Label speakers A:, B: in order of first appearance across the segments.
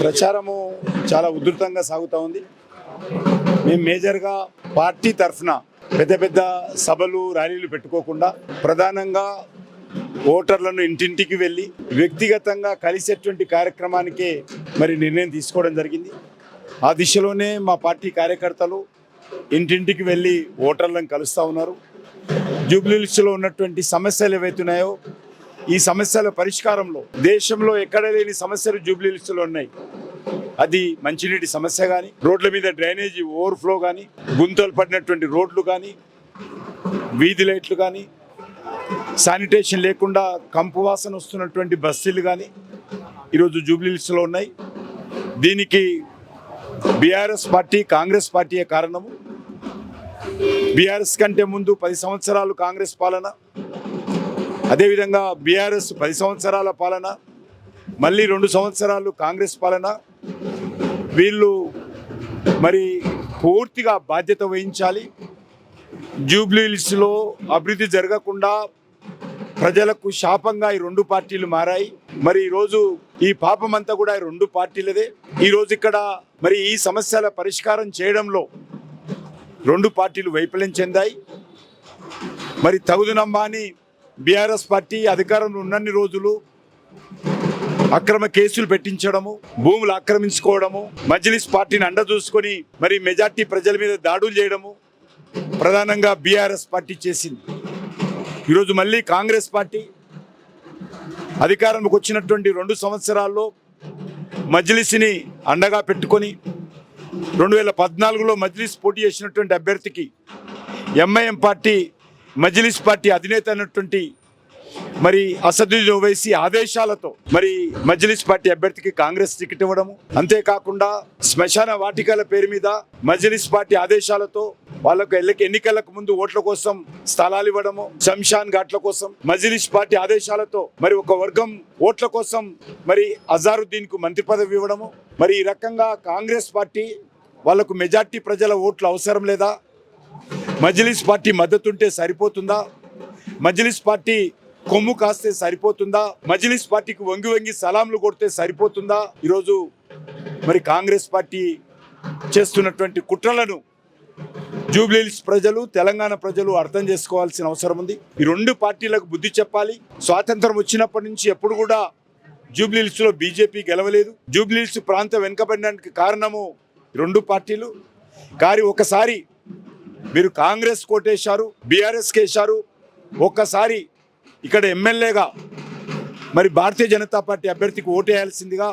A: ప్రచారము చాలా ఉధృతంగా సాగుతూ ఉంది. మేము మేజర్గా పార్టీ తరఫున పెద్ద పెద్ద సభలు ర్యాలీలు పెట్టుకోకుండా ప్రధానంగా ఓటర్లను ఇంటింటికి వెళ్ళి వ్యక్తిగతంగా కలిసేటువంటి కార్యక్రమానికే మరి నిర్ణయం తీసుకోవడం జరిగింది. ఆ దిశలోనే మా పార్టీ కార్యకర్తలు ఇంటింటికి వెళ్ళి ఓటర్లను కలుస్తూ ఉన్నారు. జూబ్లీహిల్స్లో ఉన్నటువంటి సమస్యలు ఏవైతున్నాయో ఈ సమస్యల పరిష్కారంలో దేశంలో ఎక్కడ లేని సమస్యలు జూబ్లీహిల్స్లో ఉన్నాయి? అది మంచినీటి సమస్య కానీ రోడ్ల మీద డ్రైనేజీ ఓవర్ఫ్లో కానీ గుంతలు పడినటువంటి రోడ్లు కానీ వీధి లైట్లు కానీ శానిటేషన్ లేకుండా కంపు వాసన వస్తున్నటువంటి బస్సులు కానీ ఈరోజు జూబ్లీహిల్స్లో ఉన్నాయి. దీనికి బీఆర్ఎస్ పార్టీ కాంగ్రెస్ పార్టీయే కారణము. బీఆర్ఎస్ కంటే ముందు పది సంవత్సరాలు కాంగ్రెస్ పాలన అదేవిధంగా బీఆర్ఎస్ పది సంవత్సరాల పాలన మళ్ళీ రెండు సంవత్సరాలు కాంగ్రెస్ పాలన. వీళ్ళు మరి పూర్తిగా బాధ్యత వహించాలి. జూబ్లీహిల్స్లో అభివృద్ధి జరగకుండా ప్రజలకు శాపంగా ఈ రెండు పార్టీలు మారాయి. మరి ఈరోజు ఈ పాపమంతా కూడా ఈ రెండు పార్టీలదే. ఈరోజు ఇక్కడ మరి ఈ సమస్యల పరిష్కారం చేయడంలో రెండు పార్టీలు వైఫల్యం చెందాయి. మరి తగుదునమ్మా అని బీఆర్ఎస్ పార్టీ అధికారంలో ఉన్నన్ని రోజులు అక్రమ కేసులు పెట్టించడము భూములు ఆక్రమించుకోవడము మజ్లిస్ పార్టీని అండ చూసుకొని మరి మెజార్టీ ప్రజల మీద దాడులు చేయడము ప్రధానంగా బీఆర్ఎస్ పార్టీ చేసింది. ఈరోజు మళ్ళీ కాంగ్రెస్ పార్టీ అధికారంలోకి వచ్చినటువంటి రెండు సంవత్సరాల్లో మజ్లిస్ని అండగా పెట్టుకొని రెండు వేల పద్నాలుగులో మజ్లిస్ పోటీ చేసినటువంటి అభ్యర్థికి ఎంఐఎం పార్టీ మజ్లిస్ పార్టీ అధినేత అయినటువంటి మరి అసదుద్దీన్ ఓవైసీ ఆదేశాలతో మరి మజ్లిస్ పార్టీ అభ్యర్థికి కాంగ్రెస్ టికెట్ ఇవ్వడము. అంతేకాకుండా శ్మశాన వాటికల పేరు మీద మజ్లిస్ పార్టీ ఆదేశాలతో వాళ్ళకు ఎన్నికలకు ముందు ఓట్ల కోసం స్థలాలు ఇవ్వడము శంషాన్ ఘాట్ల కోసం మజ్లిస్ పార్టీ ఆదేశాలతో మరి ఒక వర్గం ఓట్ల కోసం మరి అజారుద్దీన్కు మంత్రి పదవి ఇవ్వడము. మరి ఈ రకంగా కాంగ్రెస్ పార్టీ వాళ్ళకు మెజార్టీ ప్రజల ఓట్లు అవసరం లేదా? మజ్లిస్ పార్టీ మద్దతుంటే సరిపోతుందా? మజ్లిస్ పార్టీ కొమ్ము కాస్తే సరిపోతుందా? మజ్లిస్ పార్టీకి వంగి వంగి సలాంలు కొడితే సరిపోతుందా? ఈరోజు మరి కాంగ్రెస్ పార్టీ చేస్తున్నటువంటి కుట్రలను జూబ్లీహిల్స్ ప్రజలు తెలంగాణ ప్రజలు అర్థం చేసుకోవాల్సిన అవసరం ఉంది. ఈ రెండు పార్టీలకు బుద్ధి చెప్పాలి. స్వాతంత్రం వచ్చినప్పటి నుంచి ఎప్పుడు కూడా జూబ్లీహిల్స్లో బీజేపీ గెలవలేదు. జూబ్లీహిల్స్ ప్రాంతం వెనుకబడడానికి కారణము రెండు పార్టీలు. కానీ ఒకసారి మీరు కాంగ్రెస్ కోటేశారు బీఆర్ఎస్ కేశారు ఒక్కసారి ఇక్కడ ఎమ్మెల్యేగా మరి భారతీయ జనతా పార్టీ అభ్యర్థికి ఓటేయాల్సిందిగా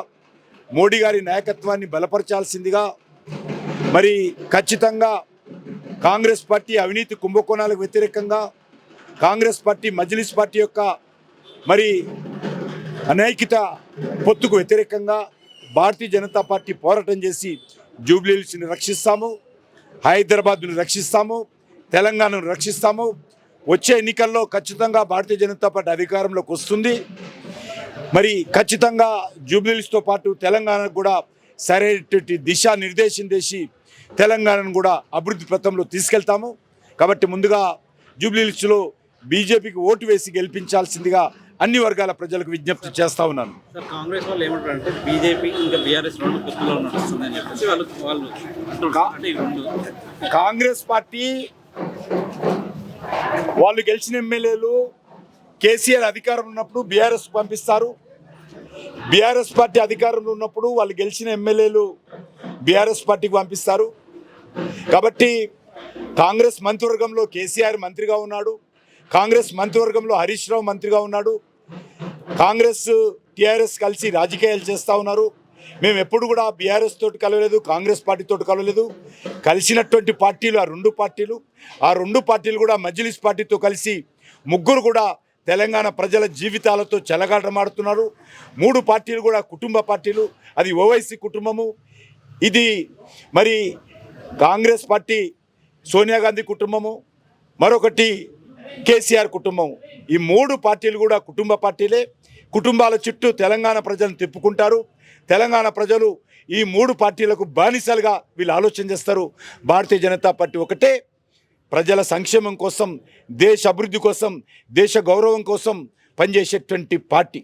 A: మోడీ గారి నాయకత్వాన్ని బలపరచాల్సిందిగా మరి ఖచ్చితంగా కాంగ్రెస్ పార్టీ అవినీతి కుంభకోణాలకు వ్యతిరేకంగా కాంగ్రెస్ పార్టీ మజ్లిస్ పార్టీ యొక్క మరి అనైకిత పొత్తుకు వ్యతిరేకంగా భారతీయ జనతా పార్టీ పోరాటం చేసి జూబ్లీహిల్స్ని రక్షిస్తాము. హైదరాబాద్ను రక్షిస్తాము తెలంగాణను రక్షిస్తాము. వచ్చే ఎన్నికల్లో ఖచ్చితంగా భారతీయ జనతా పార్టీ అధికారంలోకి వస్తుంది. మరి ఖచ్చితంగా జూబ్లీస్తో పాటు తెలంగాణకు కూడా సరైనటువంటి దిశా నిర్దేశం చేసి తెలంగాణను కూడా అభివృద్ధి పథంలో తీసుకెళ్తాము. కాబట్టి ముందుగా జూబ్లీహిల్స్లో బీజేపీకి ఓటు వేసి గెలిపించాల్సిందిగా అన్ని వర్గాల ప్రజలకు విజ్ఞప్తి చేస్తా ఉన్నాను.
B: కాంగ్రెస్ వాళ్ళు ఏమంటారంటే బీజేపీ ఇంకా బీఆర్ఎస్
A: కాంగ్రెస్ పార్టీ వాళ్ళు గెలిచిన ఎమ్మెల్యేలు కేసీఆర్ అధికారం ఉన్నప్పుడు బీఆర్ఎస్ పంపిస్తారు. బీఆర్ఎస్ పార్టీ అధికారంలో ఉన్నప్పుడు వాళ్ళు గెలిచిన ఎమ్మెల్యేలు బీఆర్ఎస్ పార్టీకి పంపిస్తారు. కాబట్టి కాంగ్రెస్ మంత్రివర్గంలో కేసీఆర్ మంత్రిగా ఉన్నాడు. కాంగ్రెస్ మంత్రివర్గంలో హరీష్ రావు మంత్రిగా ఉన్నాడు. కాంగ్రెస్ టీఆర్ఎస్ కలిసి రాజకీయాలు చేస్తూ ఉన్నారు. మేము ఎప్పుడు కూడా బీఆర్ఎస్ తోటి కలవలేదు కాంగ్రెస్ పార్టీతో కలవలేదు. కలిసినటువంటి పార్టీలు ఆ రెండు పార్టీలు ఆ రెండు పార్టీలు కూడా మజ్లిస్ పార్టీతో కలిసి ముగ్గురు కూడా తెలంగాణ ప్రజల జీవితాలతో చెలగాటమాడుతున్నారు. మూడు పార్టీలు కూడా కుటుంబ పార్టీలు అది ఓవైసీ కుటుంబము. ఇది మరి కాంగ్రెస్ పార్టీ సోనియా గాంధీ కుటుంబము మరొకటి కేసీఆర్ కుటుంబం ఈ మూడు పార్టీలు కూడా కుటుంబ పార్టీలే. కుటుంబాల చుట్టూ తెలంగాణ ప్రజలను తిప్పుకుంటారు. తెలంగాణ ప్రజలు ఈ మూడు పార్టీలకు బానిసలుగా వీళ్ళు ఆలోచన చేస్తారు. భారతీయ జనతా పార్టీ ఒకటే. ప్రజల సంక్షేమం కోసం దేశ అభివృద్ధి కోసం దేశ గౌరవం కోసం పనిచేసేటువంటి పార్టీ.